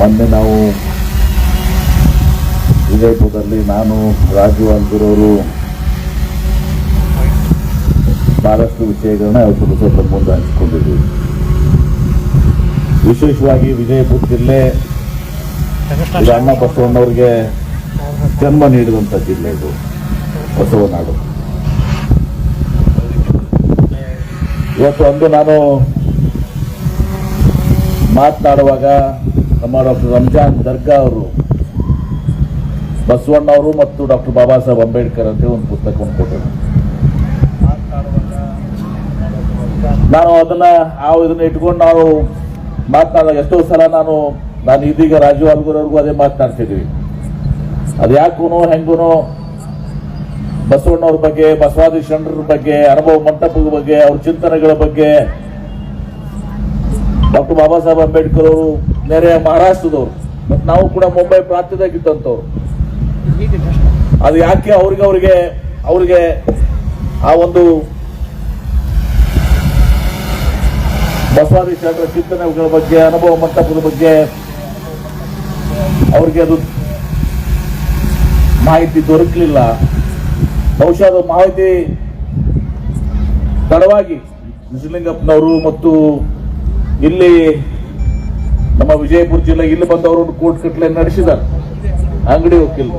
ಮೊನ್ನೆ ನಾವು ವಿಜಯಪುರದಲ್ಲಿ ನಾನು ರಾಜು ಅಂತಿರೋರು ಬಹಳಷ್ಟು ವಿಷಯಗಳನ್ನ ಅವರು ಸ್ವಲ್ಪ ಮುಂದೆ ಹಂಚಿಕೊಂಡಿದ್ದೀವಿ ವಿಶೇಷವಾಗಿ ವಿಜಯಪುರ ಜಿಲ್ಲೆ ಅಣ್ಣ ಬಸವಣ್ಣವ್ರಿಗೆ ಜನ್ಮ ನೀಡಿದಂಥ ಜಿಲ್ಲೆ ಇದು ಬಸವನಾಡು. ಇವತ್ತು ಅಂದು ನಾನು ಮಾತನಾಡುವಾಗ ನಮ್ಮ ಡಾಕ್ಟರ್ ರಂಜಾನ್ ದರ್ಗಾ ಅವರು, ಬಸವಣ್ಣ ಅವರು ಮತ್ತು ಡಾಕ್ಟರ್ ಬಾಬಾ ಸಾಹೇಬ್ ಅಂಬೇಡ್ಕರ್ ಅಂತ ಒಂದು ಪುಸ್ತಕವನ್ನು ಕೊಟ್ಟರು. ನಾನು ಅದನ್ನ ಆ ಇದನ್ನ ಇಟ್ಕೊಂಡು ನಾವು ಮಾತನಾಡಿದಾಗ ಎಷ್ಟೋ ಸಲ ನಾನು ನಾನು ಇದೀಗ ರಾಜು ಅಲ್ಗುರವ್ರಿಗೂ ಅದೇ ಮಾತನಾಡ್ತಿದ್ವಿ. ಅದು ಯಾಕೂನು ಹೆಂಗೂ ಬಸವಣ್ಣವ್ರ ಬಗ್ಗೆ, ಬಸವಾದಿ ಶರಣರ ಬಗ್ಗೆ, ಅನುಭವ ಮಂಟಪದ ಬಗ್ಗೆ, ಅವ್ರ ಚಿಂತನೆಗಳ ಬಗ್ಗೆ ಡಾಕ್ಟರ್ ಬಾಬಾ ಸಾಹೇಬ್ ಅಂಬೇಡ್ಕರ್ ಅವರು ನೆರೆಯ ಮಹಾರಾಷ್ಟ್ರದವರು, ಮತ್ತು ನಾವು ಕೂಡ ಮುಂಬೈ ಪ್ರಾಂತ್ಯದಾಗಿದ್ದಂಥವ್ರು. ಅದು ಯಾಕೆ ಅವ್ರಿಗೆ ಅವ್ರಿಗೆ ಅವ್ರಿಗೆ ಆ ಒಂದು ಬಸವಾದಿ ಶರಣರ ಚಿಂತನೆಗಳ ಬಗ್ಗೆ, ಅನುಭವ ಮಂಟಪದ ಬಗ್ಗೆ ಅವ್ರಿಗೆ ಅದು ಮಾಹಿತಿ ದೊರಕಲಿಲ್ಲ. ಬಹುಶಃ ಅದು ಮಾಹಿತಿ ತಡವಾಗಿ ನಿಜಲಿಂಗಪ್ಪನವರು ಮತ್ತು ಇಲ್ಲಿ ನಮ್ಮ ವಿಜಯಪುರ ಜಿಲ್ಲೆ ಇಲ್ಲಿ ಬಂದವರು ಕೋರ್ಟ್ ಕಟ್ಲೆ ನಡೆಸಿದ್ದಾರೆ. ಅಂಗಡಿ ವಕೀಲ್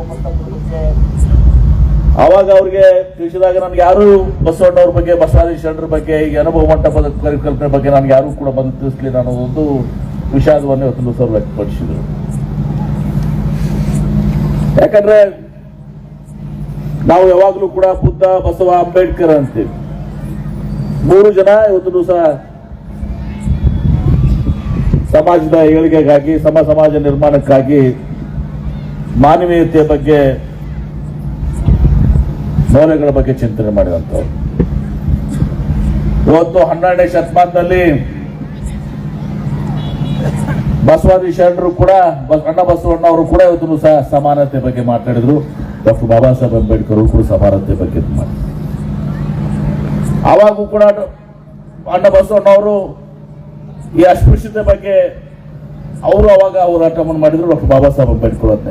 ಆವಾಗ ಅವ್ರಿಗೆ ತಿಳಿಸಿದಾಗ ನನ್ಗೆ ಯಾರು ಬಸವಣ್ಣವ್ರ ಬಗ್ಗೆ ಬಸವಾದಿ ಶರಣರ ಬಗ್ಗೆ, ಈ ಅನುಭವ ಮಂಟಪದ ಪರಿಕಲ್ಪನೆ ಬಗ್ಗೆ ನನ್ಗೆ ಯಾರು ಕೂಡ ಬಂದು ತಿಳಿಸ್ಲಿಲ್ಲ ಅನ್ನೋದೊಂದು ವಿಷಾದವನ್ನು ಇವತ್ತೊಂದು ಸರ್ ವ್ಯಕ್ತಪಡಿಸಿದರು. ಯಾಕಂದ್ರೆ ನಾವು ಯಾವಾಗಲೂ ಕೂಡ ಬುದ್ಧ, ಬಸವ, ಅಂಬೇಡ್ಕರ್ ಅಂತೀವಿ. ಮೂರು ಜನ ಇವತ್ತು ದಿವಸ ಸಮಾಜದ ಏಳಿಗೆಗಾಗಿ, ಸಮ ಸಮಾಜ ನಿರ್ಮಾಣಕ್ಕಾಗಿ ಮಾನವೀಯತೆಯ ಬಗ್ಗೆ ಮೌಲ್ಯಗಳ ಬಗ್ಗೆ ಚಿಂತನೆ ಮಾಡಿದಂಥವ್ರು. ಇವತ್ತು ಹನ್ನೆರಡನೇ ಶತಮಾನದಲ್ಲಿ ಬಸವಾದಿ ಶರಣರು ಕೂಡ ಅಣ್ಣ ಬಸವಣ್ಣ ಅವರು ಕೂಡ ಇವತ್ತು ಸಹ ಸಮಾನತೆ ಬಗ್ಗೆ ಮಾತಾಡಿದ್ರು. ಡಾಕ್ಟರ್ ಬಾಬಾ ಸಾಹೇಬ್ ಅಂಬೇಡ್ಕರ್ ಅವರು ಕೂಡ ಸಮಾನತೆ ಬಗ್ಗೆ ಮಾಡಿದ್ರು ಅವಾಗೂ ಕೂಡ ಅಣ್ಣ ಬಸವಣ್ಣ ಅವರು ಈ ಅಸ್ಪೃಶ್ಯತೆ ಬಗ್ಗೆ ಅವರು ಅವಾಗ ಹೋರಾಟವನ್ನು ಮಾಡಿದ್ರು, ಡಾಕ್ಟರ್ ಬಾಬಾ ಸಾಹೇಬ್ ಅಂಬೇಡ್ಕರ್ ಅಂತ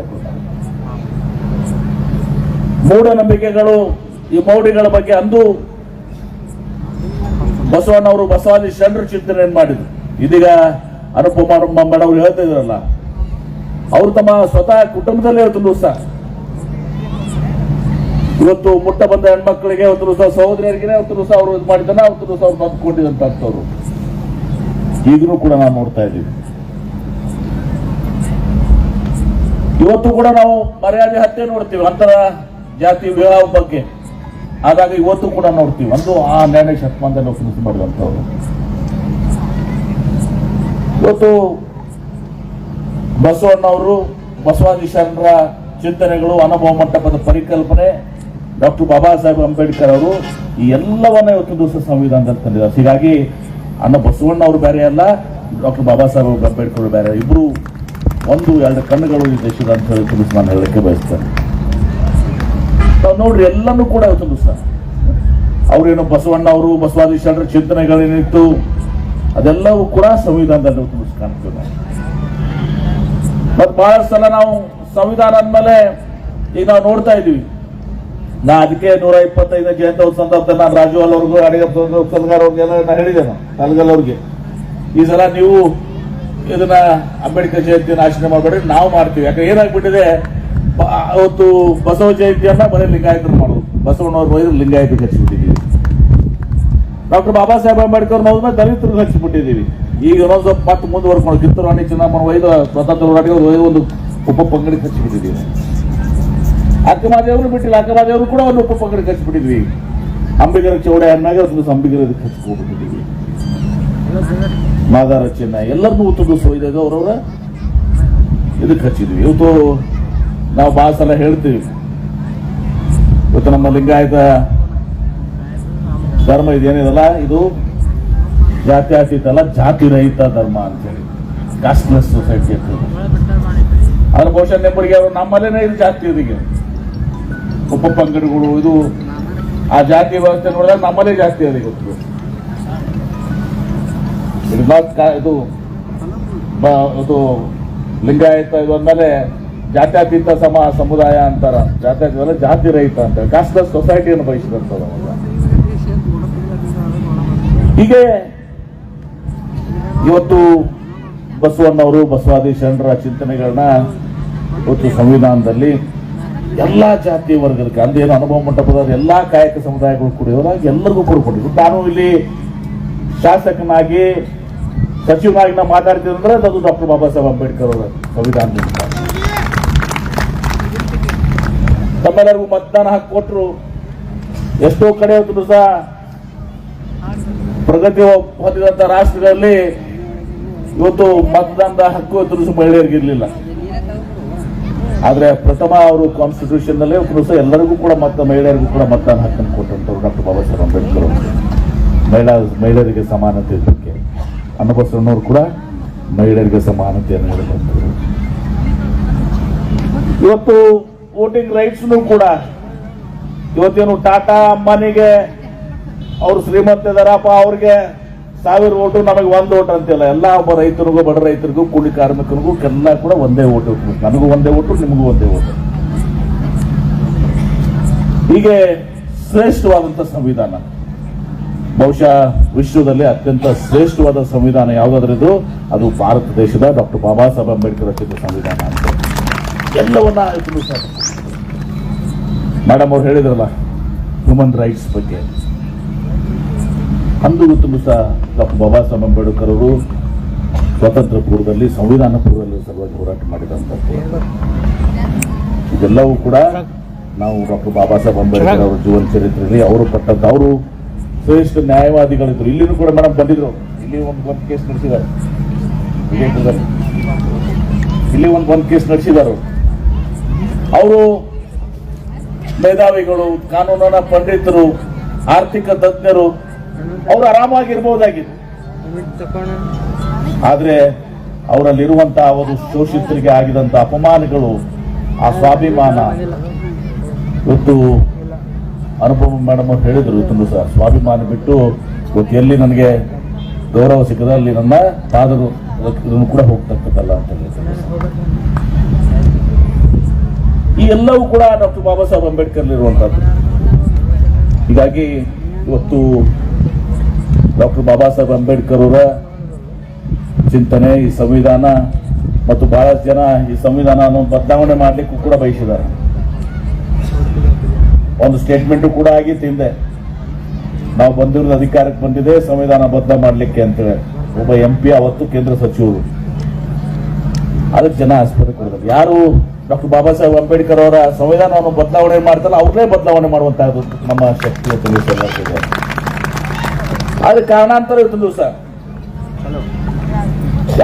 ಮೂಢನಂಬಿಕೆಗಳು, ಈ ಮೌಢಿಗಳ ಬಗ್ಗೆ ಅಂದು ಬಸವಣ್ಣವರು ಬಸವಾದಿ ಶರಣರು ಚಿಂತನೆ ಮಾಡಿದ್ರು. ಇದೀಗ ಅನುಪಮ ಅವ್ರು ಹೇಳ್ತಾ ಇದ್ರಲ್ಲ, ಅವರು ತಮ್ಮ ಸ್ವತಃ ಕುಟುಂಬದಲ್ಲೇ ಇವತ್ತು ದಿವಸ. ಇವತ್ತು ಮುಟ್ಟ ಬಂದ ಹೆಣ್ಮಕ್ಳಿಗೆ ಒಂದು ದಿವಸ, ಸಹೋದರಿಯರಿಗೆ ಒಂದು ದಿವಸ ಅವರು ಇದು ಮಾಡಿದ್ದಾನೆ ಒಂದು ದಿವಸ ಅವ್ರು ನಂಬ್ಕೊಂಡಿದಂತವ್ರು ಈಗಲೂ ಕೂಡ ನಾವು ನೋಡ್ತಾ ಇದ್ದೀವಿ ಇವತ್ತು ಕೂಡ ನಾವು ಮರ್ಯಾದೆ ಹತ್ಯೆ ನೋಡ್ತೀವಿ ಅಂತರ ಜಾತಿ ವಿವಾಹ ಬಗ್ಗೆ. ಆದಾಗ ಇವತ್ತು ಕೂಡ ನೋಡ್ತೀವಿ. ಒಂದು ಆ ಹನ್ನೆರಡನೇ ಶತಮಾನದಲ್ಲಿ ಒಪ್ಪಂದ ಮಾಡಿದಂಥವ್ರು. ಇವತ್ತು ಬಸವಣ್ಣವರು ಬಸವಾದೀಶರ ಚಿಂತನೆಗಳು, ಅನುಭವ ಮಂಟಪದ ಪರಿಕಲ್ಪನೆ, ಡಾಕ್ಟರ್ ಬಾಬಾ ಸಾಹೇಬ್ ಅಂಬೇಡ್ಕರ್ ಅವರು ಈ ಎಲ್ಲವನ್ನ ಇವತ್ತು ದಿವಸ ಸಂವಿಧಾನದಲ್ಲಿ ತಂದಿದ್ದಾರೆ. ಹೀಗಾಗಿ ಅನ್ನ ಬಸವಣ್ಣ ಅವರು ಬೇರೆ ಅಲ್ಲ, ಡಾಕ್ಟರ್ ಬಾಬಾ ಸಾಹೇಬ್ ಅಂಬೇಡ್ಕರ್ ಬೇರೆ. ಇಬ್ರು ಒಂದು ಎರಡು ಕಣ್ಣುಗಳು ಈ ದೇಶದ ಅಂತ ಹೇಳಿ ತಿಳಿಸಿ ನಾನು ಹೇಳಕ್ಕೆ ಬಯಸ್ತೇನೆ. ನಾವು ನೋಡ್ರಿ, ಎಲ್ಲನೂ ಕೂಡ ಇವತ್ತು ಅವರೇನು ಬಸವಣ್ಣ ಅವರು, ಬಸವಾದಿ ಶರಣರ ಚಿಂತನೆಗಳೇನಿತ್ತು ಅದೆಲ್ಲವೂ ಕೂಡ ಸಂವಿಧಾನದಲ್ಲಿ ದಿವಸ ಕಾಣ್ತೀವಿ ನಾವು ಮತ್ ಬಹಳ ಸಲ ನಾವು ಸಂವಿಧಾನ ಅಂದಮೇಲೆ ಈಗ ನಾವು ನೋಡ್ತಾ ಇದೀವಿ ನಾ ಅದಕ್ಕೆ ನೂರ ಇಪ್ಪತ್ತೈದು ಜಯಂತಿ ಸಂದರ್ಭದಲ್ಲಿ ನಾನು ರಾಜುವಾಲ್ ಅವ್ರಿಗೂ ಅಡಿಗೆ ಸಲ್ಗಾರ್ ಅವ್ರಿಗೆಲ್ಲ ನಾನು ಹೇಳಿದೆ ನಾನು ಸಲ್ಗಲ್ ಅವ್ರಿಗೆ. ಈ ಸಲ ನೀವು ಇದನ್ನ ಅಂಬೇಡ್ಕರ್ ಜಯಂತಿಯನ್ನು ಆಚರಣೆ ಮಾಡಬೇಡಿ ನಾವು ಮಾಡ್ತೀವಿ. ಯಾಕಂದ್ರೆ ಏನಾಗ್ಬಿಟ್ಟಿದೆ ಅವತ್ತು ಬಸವ ಜಯಂತಿಯನ್ನ ಬರೀ ಲಿಂಗಾಯತರು ಮಾಡೋದು. ಬಸವಣ್ಣವ್ರು ಬೈದ್ರೆ ಲಿಂಗಾಯತ ಹಚ್ಚಿಬಿಟ್ಟಿದ್ದೀವಿ ಡಾಕ್ಟರ್ ಬಾಬಾ ಸಾಹೇಬ್ ಅಂಬೇಡ್ಕರ್ ನಾವು ದಲಿತರು ಹಚ್ಚಿಬಿಟ್ಟಿದ್ದೀವಿ ಈಗ ಇನ್ನೊಂದು ಸ್ವಲ್ಪ ಮತ್ತೆ ಮುಂದುವರ್ಕೊಂಡು ಕಿತ್ತೂರು ರಾಣಿ ಚೆನ್ನಮ್ಮನ ಒಯ್ದು ಸ್ವತಂತ್ರ ಒಂದು ಉಪ ಪಂಗಡಿ ಹಚ್ಚಿಬಿಟ್ಟಿದ್ದೀವಿ ಅಕ್ಕಮಾದೇವರು ಬಿಟ್ಟಿಲ್ಲ, ಅಕ್ಕಮಾದೇವರು ಕೂಡ ಒಂದು ಉಪ ಪಂಗಡಿಗೆ ಹಚ್ಚಿಬಿಟ್ಟಿದ್ವಿ ಅಂಬಿಗರ ಚೌಡೆ ಅನ್ನಾಗ ಒಂದು ಅಂಬಿಗರ ಇದಕ್ಕೆ ಹಚ್ಕೊಬಿಟ್ಟಿದ್ದೀವಿ ಮಾದಾರ ಚೆನ್ನ ಎಲ್ಲರನ್ನೂ ಉತ್ತಮ ಸೊಯ್ದು ಅವರವರ ಇದಕ್ಕೆ ಹಚ್ಚಿದ್ವಿ ಇವತ್ತು ನಾವು ಭಾಳ ಸಲ ಹೇಳ್ತೀವಿ. ಇವತ್ತು ನಮ್ಮ ಲಿಂಗಾಯತ ಧರ್ಮ ಇದೇನಿದಲ್ಲ, ಇದು ಜಾತಿ ಅಲ್ಲ ಜಾತಿ ರಹಿತ ಧರ್ಮ ಅಂತೇಳಿ. ಕಾಸ್ಟ್ಲೆಸ್ ಸೊಸೈಟಿ ಅಂತ ಬಹುಶಃ ನೆಂಬರಿಗೆ ಅವರು ನಮ್ಮಲ್ಲೇನೆ ಇದು ಜಾತಿ ಇದೀಗ. ಉಪ ಪಂಗಡಗಳು ಇದು ಆ ಜಾತಿ ವ್ಯವಸ್ಥೆ ನೋಡಿದಾಗ ನಮ್ಮಲ್ಲೇ ಜಾಸ್ತಿ ಅದ ಗೊತ್ತು. ಇದು ಇದು ಲಿಂಗಾಯತ ಇದು ಅಂದಮೇಲೆ ಜಾತ್ಯತೀತ ಸಮ ಸಮುದಾಯ ಅಂತಾರ. ಜಾತ್ಯತೀತ ಜಾತಿ ರಹಿತ ಅಂತ. ಕಾಸ್ಟ್ಲೆಸ್ ಸೊಸೈಟಿಯನ್ನು ಬಯಸಿದಂಥದ್ದು ಹೀಗೆ ಇವತ್ತು ಬಸವಣ್ಣವರು ಬಸವಾದಿ ಶರಣರ ಚಿಂತನೆಗಳನ್ನ ಇವತ್ತು ಸಂವಿಧಾನದಲ್ಲಿ ಎಲ್ಲಾ ಜಾತಿ ವರ್ಗದಕ್ಕೆ ಅಂದೇನು ಅನುಭವ ಮಂಟಪದ ಎಲ್ಲಾ ಕಾಯಕ ಸಮುದಾಯಗಳು ಕೂಡ ಇರೋದಾಗಿ ಎಲ್ಲರಿಗೂ ಕೂಡ ಕೊಟ್ಟಿದ್ರು. ನಾನು ಇಲ್ಲಿ ಶಾಸಕನಾಗಿ, ಸಚಿವನಾಗಿ ನಾವು ಮಾತಾಡ್ತೀವಿ ಅಂದ್ರೆ ಅದು ಡಾಕ್ಟರ್ ಬಾಬಾ ಸಾಹೇಬ್ ಅಂಬೇಡ್ಕರ್ ಅವರ ಸಂವಿಧಾನದಿಂದ ತಮ್ಮೆಲ್ಲರಿಗೂ ಮತದಾನ ಹಕ್ಕು ಕೊಟ್ಟರು ಎಷ್ಟೋ ಕಡೆ ಇವತ್ತು ಸಹ ಪ್ರಗತಿ ಹೊಂದಿದಂತ ರಾಷ್ಟ್ರಗಳಲ್ಲಿ ಇವತ್ತು ಮತದಾನದ ಹಕ್ಕು ಇವತ್ತು ಮಹಿಳೆಯರಿಗಿರಲಿಲ್ಲ ಆದ್ರೆ ಪ್ರಥಮ ಅವರು ಕಾನ್ಸ್ಟಿಟ್ಯೂಷನ್ನಲ್ಲಿ ಇವತ್ತು ಸಹ ಎಲ್ಲರಿಗೂ ಕೂಡ ಮತ ಮಹಿಳೆಯರಿಗೂ ಕೂಡ ಮತದಾನ ಹಾಕೊಂಡು ಕೊಟ್ಟಂತವ್ರು ಡಾಕ್ಟರ್ ಬಾಬಾ ಸಾಹೇಬ್ ಅಂಬೇಡ್ಕರ್ ಅವರು. ಮಹಿಳಾ, ಮಹಿಳೆಯರಿಗೆ ಸಮಾನತೆ ಬಗ್ಗೆ ಅನ್ನಬಸವಣ್ಣವರು ಕೂಡ ಮಹಿಳೆಯರಿಗೆ ಸಮಾನತೆಯನ್ನು ನೀಡಿದಂಥವ್ರು ಇವತ್ತು ವೋಟಿಂಗ್ ರೈಟ್ಸ್ನು ಕೂಡ ಇವತ್ತೇನು ಟಾಟಾ ಅಂಬಾನಿಗೆ ಅವರು ಶ್ರೀಮಂತ ಇದಾರಪ್ಪ ಅವ್ರಿಗೆ ಸಾವಿರ ಓಟು ನಮಗೆ ಒಂದು ಓಟ್ ಅಂತಿಲ್ಲ. ಎಲ್ಲ ಒಬ್ಬ ರೈತರಿಗೂ, ಬಡ ರೈತರಿಗೂ, ಕೂಲಿ ಕಾರ್ಮಿಕರಿಗೂ ಎಲ್ಲ ಕೂಡ ಒಂದೇ ಓಟು ನನಗೂ ಒಂದೇ ಓಟು ನಿಮಗೂ ಒಂದೇ ಓಟು ಹೀಗೆ ಶ್ರೇಷ್ಠವಾದಂತ ಸಂವಿಧಾನ. ಬಹುಶಃ ವಿಶ್ವದಲ್ಲಿ ಅತ್ಯಂತ ಶ್ರೇಷ್ಠವಾದ ಸಂವಿಧಾನ ಯಾವುದಾದ್ರಿದ್ದು? ಅದು ಭಾರತ ದೇಶದ ಡಾಕ್ಟರ್ ಬಾಬಾ ಸಾಹೇಬ್ ಅಂಬೇಡ್ಕರ್ ರಚಿತ ಸಂವಿಧಾನ ಅಂತ. ಎಲ್ಲವನ್ನ ಮೇಡಮ್ ಅವ್ರು ಹೇಳಿದ್ರಲ್ಲ ಹ್ಯೂಮನ್ ರೈಟ್ಸ್ ಬಗ್ಗೆ. ಅಂದು ತುಂಬ ಸಹ ಡಾಕ್ಟರ್ ಬಾಬಾ ಸಾಹೇಬ್ ಅಂಬೇಡ್ಕರ್ ಅವರು ಸ್ವಾತಂತ್ರ್ಯ ಪೂರ್ವದಲ್ಲಿ ಸಂವಿಧಾನ ಪೂರ್ವದಲ್ಲಿ ಸಲುವಾಗಿ ಹೋರಾಟ ಮಾಡಿದಂಥದ್ದು. ಇದೆಲ್ಲವೂ ಕೂಡ ನಾವು ಡಾಕ್ಟರ್ ಬಾಬಾ ಸಾಹೇಬ್ ಅಂಬೇಡ್ಕರ್ ಅವರ ಜೀವನ ಚರಿತ್ರೆಯಲ್ಲಿ ಅವರು ಪಟ್ಟಂತ ಅವರು ಶ್ರೇಷ್ಠ ನ್ಯಾಯವಾದಿಗಳಿದ್ರು. ಇಲ್ಲಿನೂ ಕೂಡ ಮೇಡಮ್ ಬಂದಿದ್ರು. ಇಲ್ಲಿ ಒಂದು ಒಂದು ಕೇಸ್ ನಡೆಸಿದ್ದಾರೆ. ಇಲ್ಲಿ ಒಂದು ಒಂದು ಕೇಸ್ ನಡೆಸಿದ್ದಾರೆ. ಅವರು ಮೇಧಾವಿಗಳು, ಕಾನೂನಿನ ಪಂಡಿತರು, ಆರ್ಥಿಕ ತಜ್ಞರು ಅವರು ಆರಾಮಾಗಿರ್ಬಹುದಾಗಿತ್ತು ಆದ್ರೆ ಅವರಲ್ಲಿರುವಂತಹ ಒಂದು ಶೋಷಿತರಿಗೆ ಆಗಿದಂತ ಅಪಮಾನಗಳು, ಆ ಸ್ವಾಭಿಮಾನ. ಇವತ್ತು ಅನುಪಮ ಮೇಡಮ್ ಅವ್ರು ಹೇಳಿದ್ರು ತುಂಬ ಸರ್ ಸ್ವಾಭಿಮಾನ ಬಿಟ್ಟು ಇವತ್ತು ಎಲ್ಲಿ ನನಗೆ ಗೌರವ ಸಿಕ್ಕದ ಅಲ್ಲಿ ನನ್ನ ಕಾದರು ಇದನ್ನು ಕೂಡ ಹೋಗ್ತಕ್ಕದ್ದಲ್ಲ ಅಂತ ಹೇಳಿದ್ರು ಈ ಎಲ್ಲವೂ ಕೂಡ ಡಾಕ್ಟರ್ ಬಾಬಾ ಸಾಹೇಬ್ ಅಂಬೇಡ್ಕರ್ ಇರುವಂತಹದ್ದು ಹೀಗಾಗಿ ಇವತ್ತು ಡಾಕ್ಟರ್ ಬಾಬಾ ಸಾಹೇಬ್ ಅಂಬೇಡ್ಕರ್ ಅವರ ಚಿಂತನೆ, ಈ ಸಂವಿಧಾನ ಮತ್ತು ಬಹಳಷ್ಟು ಜನ ಈ ಸಂವಿಧಾನವನ್ನು ಬದಲಾವಣೆ ಮಾಡಲಿಕ್ಕೂ ಕೂಡ ಬಯಸಿದ್ದಾರೆ. ಒಂದು ಸ್ಟೇಟ್ಮೆಂಟ್ ಕೂಡ ಆಗಿತ್ತು ತಿಂದೆ ನಾವು ಬಂದಿರೋದು ಅಧಿಕಾರಕ್ಕೆ ಬಂದಿದೆ, ಸಂವಿಧಾನ ಬದಲ ಮಾಡಲಿಕ್ಕೆ ಅಂತೇಳಿ. ಒಬ್ಬ ಎಂ ಪಿ ಅವತ್ತು ಕೇಂದ್ರ ಸಚಿವರು. ಅದಕ್ಕೆ ಜನ ಆಸ್ಪತ್ರೆ ಕೊಡ್ತಾರೆ ಯಾರು ಡಾಕ್ಟರ್ ಬಾಬಾ ಸಾಹೇಬ್ ಅಂಬೇಡ್ಕರ್ ಅವರ ಸಂವಿಧಾನವನ್ನು ಬದಲಾವಣೆ ಮಾಡ್ತಾರೆ ಅವ್ರನ್ನೇ ಬದಲಾವಣೆ ಮಾಡುವಂತಹ ನಮ್ಮ ಶಕ್ತಿಯ ಇವತ್ತು ಆದ್ರೆ ಕಾರಣಾಂತರ ಇರ್ತದ ದಿವಸ.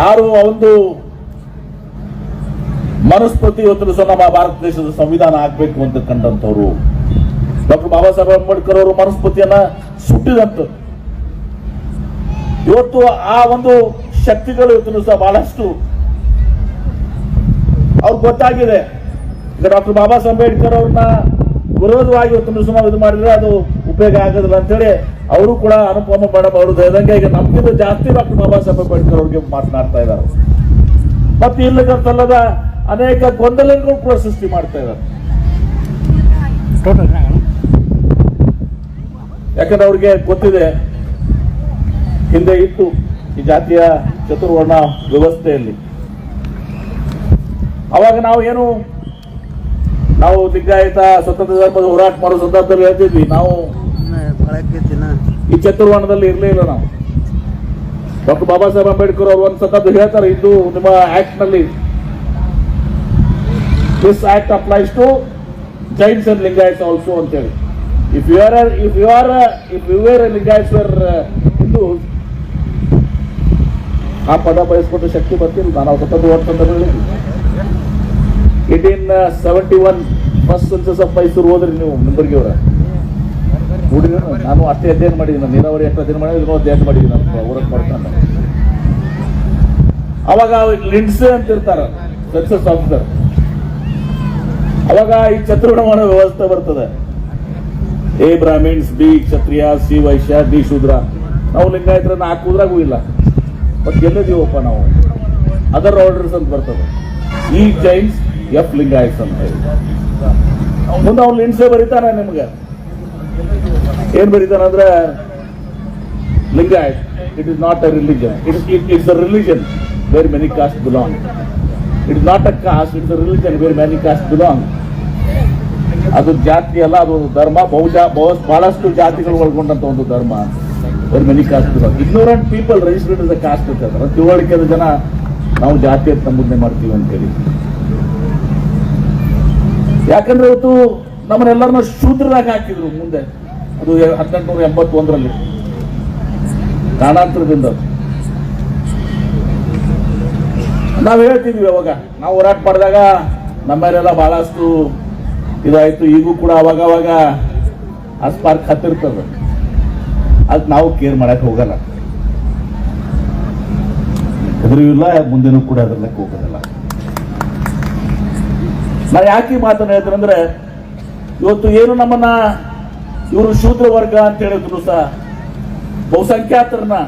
ಯಾರು ಒಂದು ಮನುಸ್ಮೃತಿ ಇವತ್ತು ದಿವಸ ನಮ್ಮ ಭಾರತ ದೇಶದ ಸಂವಿಧಾನ ಆಗ್ಬೇಕು ಅಂತ ಕಂಡಂತವ್ರು ಡಾಕ್ಟರ್ ಬಾಬಾ ಸಾಹೇಬ್ ಅಂಬೇಡ್ಕರ್ ಅವರು ಮನಸ್ಪತಿಯನ್ನ ಸುಟ್ಟಿದಂಥದ್ದು ಇವತ್ತು ಆ ಒಂದು ಶಕ್ತಿಗಳು ಇವತ್ತು ದಿವಸ ಬಹಳಷ್ಟು ಅವ್ರಿಗೆ ಗೊತ್ತಾಗಿದೆ. ಈಗ ಡಾಕ್ಟರ್ ಬಾಬಾ ಸಾಹೇಬ್ ಅಂಬೇಡ್ಕರ್ ಅವ್ರನ್ನ ವಿರೋಧವಾಗಿ ಇವತ್ತು ದಿವಸ ನಾವು ಇದು ಮಾಡಿದ್ರೆ ಅದು ಉಪಯೋಗ ಆಗೋದಿಲ್ಲ ಅಂತೇಳಿ ಅವರು ಕೂಡ ಅನುಪಮ ಮೇಡಮ್ ಅವರು ಹೇಳ್ದಂಗೆ ಈಗ ನಮ್ಗಿಂತ ಜಾಸ್ತಿ ಡಾಕ್ಟರ್ ಬಾಬಾ ಸಾಹೇಬ್ ಅಂಬೇಡ್ಕರ್ ಅವ್ರಿಗೆ ಮಾತನಾಡ್ತಾ ಇದ್ದಾರೆ. ಮತ್ತೆ ಇಲ್ಲಿಗಂತಲ್ಲದ ಅನೇಕ ಗೊಂದಲಗಳು ಕೂಡ ಸೃಷ್ಟಿ ಮಾಡ್ತಾ ಇದ್ದಾರೆ. ಯಾಕಂದ್ರೆ ಅವ್ರಿಗೆ ಗೊತ್ತಿದೆ ಹಿಂದೆ ಇತ್ತು ಈ ಜಾತಿಯ ಚತುರ್ವರ್ಣ ವ್ಯವಸ್ಥೆಯಲ್ಲಿ. ಅವಾಗ ನಾವು ಏನು ನಾವು ಲಿಂಗಾಯತ ಸ್ವತಂತ್ರ ಧರ್ಮದ ಹೋರಾಟ ಮಾಡೋ ಸಂದರ್ಭದಲ್ಲಿ ಹೇಳ್ತಿದ್ವಿ ನಾವು ಈ ಚತುರ್ವರ್ಣದಲ್ಲಿ ಇರಲೇ ಇಲ್ಲ ನಾವು. ಡಾಕ್ಟರ್ ಬಾಬಾ ಸಾಹೇಬ್ ಅಂಬೇಡ್ಕರ್ ಅವರು ಸಂದರ್ಭ ಹೇಳ್ತಾರೆ, ಇದು ನಿಮ್ಮ ಆಕ್ಟ್ನಲ್ಲಿ this act applies to Jains and Lingayats also ಅಂತೇಳಿ if you are if you are if you were Lingayats were Hindu ಆ ಪದ ಬಯಸ್ಕೊಂಡು ಶಕ್ತಿ ಬರ್ತಿಲ್ಲ ನಾವು ಸತ್ತದ್ದು ಓದ್ತಂತ it eighteen seventy one first census of Mysuru ಹೋದ್ರಿ ನೀವು ಮುಂಬರ್ಗಿ ಅವರ. ಹುಡುಗ ನಾನು ಅಷ್ಟೇ ಅಧ್ಯಯನ ಮಾಡಿದ್ದೀನಿ ನೀರಾವರಿ ಎಷ್ಟು ಅಧ್ಯಯನ ಮಾಡಿದ್ರು ಅಧ್ಯಯನ ಮಾಡಿದ್ದೀನಿ ನಮ್ಮ ಊರಕ್ಕೆ ಬರ್ತಾನೆ ಅವಾಗ ಲಿಂಡ್ಸ್ ಅಂತ ಇರ್ತಾರ ಸಕ್ಸಸ್ ಆಫೀಸರ್. ಅವಾಗ ಈ ಚತುರ್ಣಮಾನ ವ್ಯವಸ್ಥೆ ಬರ್ತದೆ. A Brahmins, B Kshatriya, C Vaishya, D Shudra. ನಾವು ಲಿಂಗಾಯತರನ್ನ ಹಾಕುದ್ರಾಗೂ ಇಲ್ಲ. ಬಟ್ ಗೆಲ್ಲದೀವಪ್ಪ ನಾವು. ಅದರ್ ಆರ್ಡರ್ಸ್ ಅಂತ ಬರ್ತದೆ. ಈ ಜೈನ್ಸ್ ಎಫ್ ಲಿಂಗಾಯತ್ ಅಂತ ಹೇಳಿ ಮುಂದೆ ಅವ್ನು ಲಿಂಡ್ಸೇ ಬರೀತಾನೆ ನಿಮ್ಗೆ. ಏನ್ ಬರೀತಾನಂದ್ರೆ Lingayat. It is not a religion it it it's a religion very many caste belong it is not a caste it's a religion where many caste belong ಅದು ಜಾತಿ ಅಲ್ಲ, ಅದು ಒಂದು ಧರ್ಮ. ಬಹುಶಃ ಬಹು- ಬಹಳಷ್ಟು ಜಾತಿಗಳು ಒಳಗೊಂಡಂತ ಒಂದು ಧರ್ಮ. Very many caste belong ignorant people registered is a caste ಅಂತ ತಿಳುವಳಿಕೆದ ಜನ ನಾವು ಜಾತಿ ಅಂತ ಮುಂದೆ ಮಾಡ್ತೀವಿ ಅಂತೇಳಿ. ಯಾಕಂದ್ರೆ ಇವತ್ತು ನಮ್ಮನ್ನೆಲ್ಲರನ್ನ ಶೂದ್ರರಾಗಿ ಹಾಕಿದ್ರು ಮುಂದೆ. ಅದು ಹದಿನೆಂಟುನೂರ ಎಂಬತ್ತೊಂದರಲ್ಲಿ. ಕಾರಣಾಂತರದಿಂದ ನಾವು ಹೇಳ್ತಿದ್ವಿ ಅವಾಗ. ನಾವು ಹೋರಾಟ ಮಾಡಿದಾಗ ನಮ್ಮಲ್ಲೆಲ್ಲ ಬಹಳಷ್ಟು ಇದಾಯ್ತು. ಈಗೂ ಕೂಡ ಅವಾಗ ಅವಾಗ ಆ ಸ್ಪಾರ್ಕ್ ಹತ್ತಿರ್ತದೆ ಅದ್ ನಾವು ಕೇರ್ ಮಾಡಕ್ ಹೋಗಲ್ಲ. ಹೆದರೂ ಇಲ್ಲ ಮುಂದೆನೂ ಕೂಡ ಅದ್ರಲ್ಲಕ್ಕೆ ಹೋಗೋದಿಲ್ಲ. ನಾ ಯಾಕೆ ಮಾತನ್ನ ಹೇಳ್ತೀನಿ ಅಂದ್ರೆ ಇವತ್ತು ಏನು ನಮ್ಮನ್ನ ಇವರು ಶೂದ್ರ ವರ್ಗ ಅಂತ ಹೇಳಿದ್ರು ಸಹ, ಬಹುಸಂಖ್ಯಾತರನ್ನ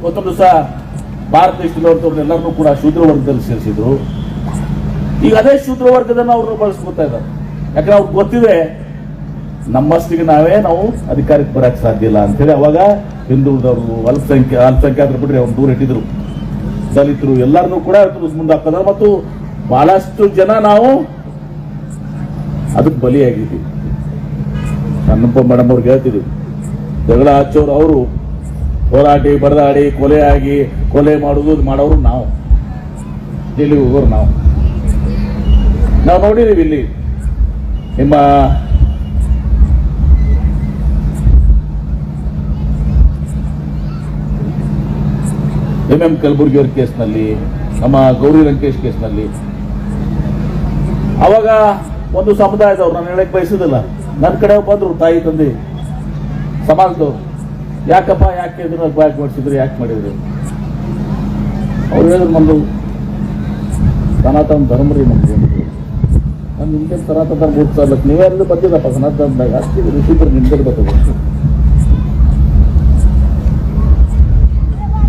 ಇವತ್ತೊಂದು ಸಹ ಭಾರತ ದೇಶದಲ್ಲಿ ಕೂಡ ಶೂದ್ರ ವರ್ಗದಲ್ಲಿ ಸೇರಿಸಿದ್ರು. ಈಗ ಅದೇ ಶೂದ್ರ ವರ್ಗದನ್ನ ಅವರು ಬಳಸ್ಕೊತಾ ಇದ್ದಾರೆ. ಯಾಕಂದ್ರೆ ಅವ್ರಿಗೆ ಗೊತ್ತಿದೆ, ನಮ್ಮಷ್ಟಿಗೆ ನಾವೇ ನಾವು ಅಧಿಕಾರಕ್ಕೆ ಬರಕ್ ಸಾಧ್ಯ ಇಲ್ಲ ಅಂತೇಳಿ ಅವಾಗ ಹಿಂದುಳಿದವರು ಅಲ್ಪಸಂಖ್ಯಾ, ಅಲ್ಪಸಂಖ್ಯಾತರು ಬಿಟ್ರೆ ಅವ್ರು ದೂರ ಇಟ್ಟಿದ್ರು. ದಲಿತರು ಎಲ್ಲರನ್ನೂ ಕೂಡ ಮುಂದೆ ಹಾಕಿದ್ರು ಮತ್ತು ಬಹಳಷ್ಟು ಜನ ನಾವು ಅದಕ್ಕೆ ಬಲಿಯಾಗಿದ್ದೀವಿ. ನನ್ನಪ್ಪ ಮೇಡಮ್ ಅವ್ರಿಗೆ ಹೇಳ್ತಿದ್ವಿ. ಜಗಳ ಹಚ್ಚೋರು ಅವರು ಹೋರಾಟಿ ಬಡದಾಡಿ ಕೊಲೆ ಆಗಿ ಕೊಲೆ ಮಾಡೋದು ಮಾಡೋರು ನಾವು. ಜೈಲಿಗೆ ಹೋಗೋರು ನಾವು. ನಾವು ನೋಡಿದೀವಿ ಇಲ್ಲಿ. ನಿಮ್ಮ ಎಂ ಎಂ ಕಲಬುರ್ಗಿ ಅವ್ರ ಕೇಸ್ನಲ್ಲಿ, ನಮ್ಮ ಗೌರಿ ಲಂಕೇಶ್ ಕೇಸ್ನಲ್ಲಿ. ಅವಾಗ ಒಂದು ಸಮುದಾಯದವ್ರು, ನಾನು ಹೇಳಕ್ ಬಯಸುದಿಲ್ಲ. ನನ್ನ ಕಡೆ ಬಂದ್ರು ತಾಯಿ, ತಂದೆ, ಸಮಾಜದವ್ರು, ಯಾಕಪ್ಪ, ಯಾಕೆ ಇದನ್ನ ಬ್ಯಾಕ್ ಮಾಡಿಸಿದ್ರು ಯಾಕೆ ಮಾಡಿದ್ರು? ಅವ್ರು ಹೇಳಿದ್ರು, ಮಂದು, ಸನಾತನ ಧರ್ಮ ರೀ ನಮ್ದು ನಾನು ನಿಮ್ಗೆ ಸನಾತನ ಧರ್ಮ ಓದ್ತಾ ನೀವೆಲ್ಲ ಬಂದಿದ್ದಪ್ಪ ಸನಾತನ ಧರ್ಮದಾಗ ಅಷ್ಟೇ ಋಷಿದ್ರು ನಿಮ್ಗೆ ಬರ್ತದೆ?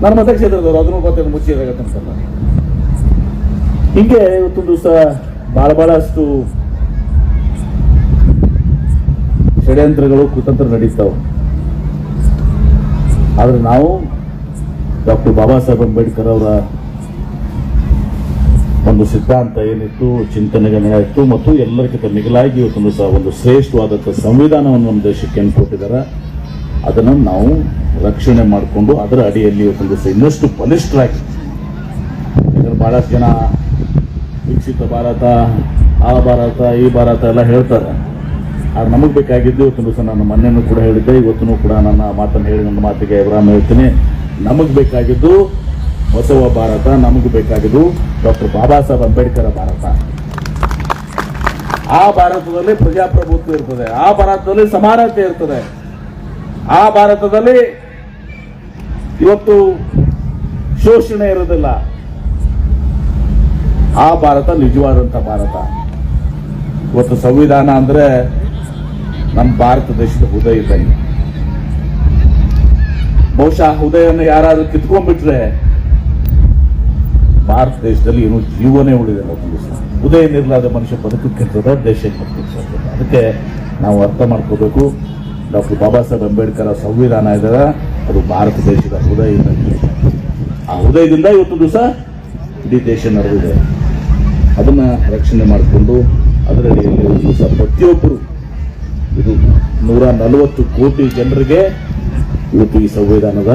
ನನ್ನ ಮತಕ್ಷೇತ್ರದವರು ಅದನ್ನು ಗೊತ್ತಿಲ್ಲ ಮುಚ್ಚಿದಾಗತ್ತಂತಲ್ಲ ಹಿಂಗೆ ಇವತ್ತೊಂದು ದಿವಸ ಭಾಳ ಬಹಳಷ್ಟು ಷಡ್ಯಂತ್ರಗಳು ಕುತಂತ್ರ ನಡೀತಾವೆ ಆದರೆ ನಾವು ಡಾಕ್ಟರ್ ಬಾಬಾ ಸಾಹೇಬ್ ಅಂಬೇಡ್ಕರ್ ಅವರ ಒಂದು ಸಿದ್ಧಾಂತ ಏನಿತ್ತು ಚಿಂತನೆಗಳೇ ಆಯಿತು ಮತ್ತು ಎಲ್ಲರಿಗಿಂತ ಮಿಗಿಲಾಗಿ ಇವತ್ತೊಂದು ಸಹ ಒಂದು ಶ್ರೇಷ್ಠವಾದಂಥ ಸಂವಿಧಾನವನ್ನು ನಮ್ಮ ದೇಶಕ್ಕೆ ಏನು ಕೊಟ್ಟಿದ್ದಾರೆ ಅದನ್ನು ನಾವು ರಕ್ಷಣೆ ಮಾಡಿಕೊಂಡು ಅದರ ಅಡಿಯಲ್ಲಿ ಇವತ್ತೊಂದು ದಿವಸ ಇನ್ನಷ್ಟು ಬಲಿಷ್ಠರಾಗಿ. ಯಾಕಂದ್ರೆ ಭಾಳಷ್ಟು ಜನ ವಿಕಸಿತ ಭಾರತ, ಆ ಭಾರತ, ಈ ಭಾರತ ಎಲ್ಲ ಹೇಳ್ತಾರೆ. ಆದ್ರೆ ನಮಗೆ ಬೇಕಾಗಿದ್ದು ಇವತ್ತು ದಿವಸ ನಾನು ಮೊನ್ನೆನೂ ಕೂಡ ಹೇಳಿದ್ದೆ ಇವತ್ತೂ ಕೂಡ ನನ್ನ ಮಾತನ್ನು ಹೇಳಿ ನನ್ನ ಮಾತಿಗೆ ವಿರಾಮ ಹೇಳ್ತೀನಿ. ನಮಗೆ ಬೇಕಾಗಿದ್ದು ಬಸವ ಭಾರತ, ನಮಗೆ ಬೇಕಾಗಿದ್ದು ಡಾಕ್ಟರ್ ಬಾಬಾ ಸಾಹೇಬ್ ಅಂಬೇಡ್ಕರ್ ಭಾರತ. ಆ ಭಾರತದಲ್ಲಿ ಪ್ರಜಾಪ್ರಭುತ್ವ ಇರ್ತದೆ, ಆ ಭಾರತದಲ್ಲಿ ಸಮಾನತೆ ಇರ್ತದೆ. ಆ ಭಾರತದಲ್ಲಿ ಇವತ್ತು ಶೋಷಣೆ ಇರೋದಿಲ್ಲ ಆ ಭಾರತ ನಿಜವಾದಂತ ಭಾರತ. ಇವತ್ತು ಸಂವಿಧಾನ ಅಂದ್ರೆ ನಮ್ಮ ಭಾರತ ದೇಶದ ಹೃದಯ ಇದ್ದಂಗೆ. ಬಹುಶಃ ಹೃದಯವನ್ನು ಯಾರಾದರೂ ಕಿತ್ಕೊಂಡ್ಬಿಟ್ರೆ ಭಾರತ ದೇಶದಲ್ಲಿ ಏನು ಜೀವನೇ ಉಳಿದಿಲ್ಲ ದಿವಸ. ಉದಯ ನಿರ್ಲಾದ ಮನುಷ್ಯ ಬದುಕಕ್ಕಿರ್ತದ ದೇಶಕ್ಕೆ ಅದಕ್ಕೆ ನಾವು ಅರ್ಥ ಮಾಡ್ಕೋಬೇಕು. ಡಾಕ್ಟರ್ ಬಾಬಾ ಸಾಹೇಬ್ ಅಂಬೇಡ್ಕರ್ ಸಂವಿಧಾನ ಇದ್ದಾರೆ ಅದು ಭಾರತ ದೇಶದ ಹೃದಯ ಆ ಹೃದಯದಿಂದ ಇವತ್ತು ದಿವಸ ಇಡೀ ದೇಶ ನಡೆದಿದೆ. ಅದನ್ನ ರಕ್ಷಣೆ ಮಾಡಿಕೊಂಡು ಅದರಲ್ಲಿ ಪ್ರತಿಯೊಬ್ಬರು ಇದು ನೂರ ನಲವತ್ತು ಕೋಟಿ ಜನರಿಗೆ ಇವತ್ತು ಈ ಸಂವಿಧಾನದ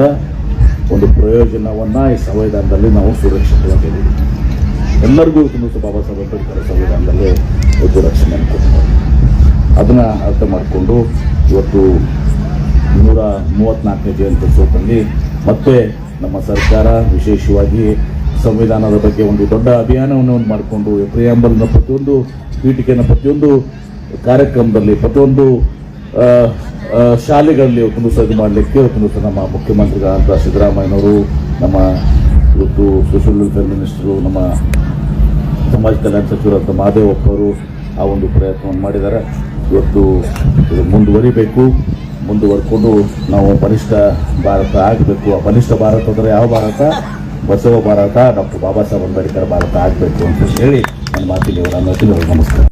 ಒಂದು ಪ್ರಯೋಜನವನ್ನ ಈ ಸಂವಿಧಾನದಲ್ಲಿ ನಾವು ಸುರಕ್ಷಿತವಾಗಿದ್ದೀವಿ ಎಲ್ಲರಿಗೂ ಇವತ್ತು ಬಾಬಾ ಸಾಹೇಬ್ ಅಂಬೇಡ್ಕರ್ ಸಂವಿಧಾನದಲ್ಲಿ ಒಂದು ರಕ್ಷಣೆಯನ್ನು ಕೊಡ್ತಾರೆ ಅದನ್ನ ಅರ್ಥ ಮಾಡಿಕೊಂಡು ಇವತ್ತು ನೂರ ಮೂವತ್ನಾಲ್ಕನೇ ಜಯಂತ್ಯೋತ್ಸವದಲ್ಲಿ ಮತ್ತೆ ನಮ್ಮ ಸರ್ಕಾರ ವಿಶೇಷವಾಗಿ ಸಂವಿಧಾನದ ಬಗ್ಗೆ ಒಂದು ದೊಡ್ಡ ಅಭಿಯಾನವನ್ನು ಮಾಡಿಕೊಂಡು ಪ್ರಿಯಾಂಬಲ್ನ ಪ್ರತಿಯೊಂದು ಪೀಠಿಕೆಯನ್ನು ಪ್ರತಿಯೊಂದು ಕಾರ್ಯಕ್ರಮದಲ್ಲಿ ಪ್ರತಿಯೊಂದು ಶಾಲೆಗಳಲ್ಲಿ ಒಂದು ಇದು ಮಾಡಲಿಕ್ಕೆ ಒಂದು ನಮ್ಮ ಮುಖ್ಯಮಂತ್ರಿಗಳಾದಂಥ ಸಿದ್ದರಾಮಯ್ಯನವರು, ನಮ್ಮ ಇವತ್ತು ಸೋಷಿಯಲ್ ವೆಲ್ಫೇರ್ ಮಿನಿಸ್ಟರು ನಮ್ಮ ಸಮಾಜ ಕಲ್ಯಾಣ ಸಚಿವರಾದಂಥ ಮಹಾದೇವಪ್ಪವರು ಆ ಒಂದು ಪ್ರಯತ್ನವನ್ನು ಮಾಡಿದ್ದಾರೆ. ಇವತ್ತು ಮುಂದುವರಿಬೇಕು. ಮುಂದುವರ್ಕೊಂಡು ನಾವು ಬಲಿಷ್ಠ ಭಾರತ ಆಗಬೇಕು. ಆ ಬಲಿಷ್ಠ ಭಾರತ ಅಂದರೆ ಯಾವ ಭಾರತ? ಬಸವ ಭಾರತ. ಡಾಕ್ಟರ್ ಬಾಬಾ ಸಾಹೇಬ್ ಅಂಬೇಡ್ಕರ್ ಭಾರತ ಆಗಬೇಕು ಅಂತ ಹೇಳಿ ನನ್ನ ಮಾತಿಗೆ ಅವರ ನಮಸ್ಕಾರ.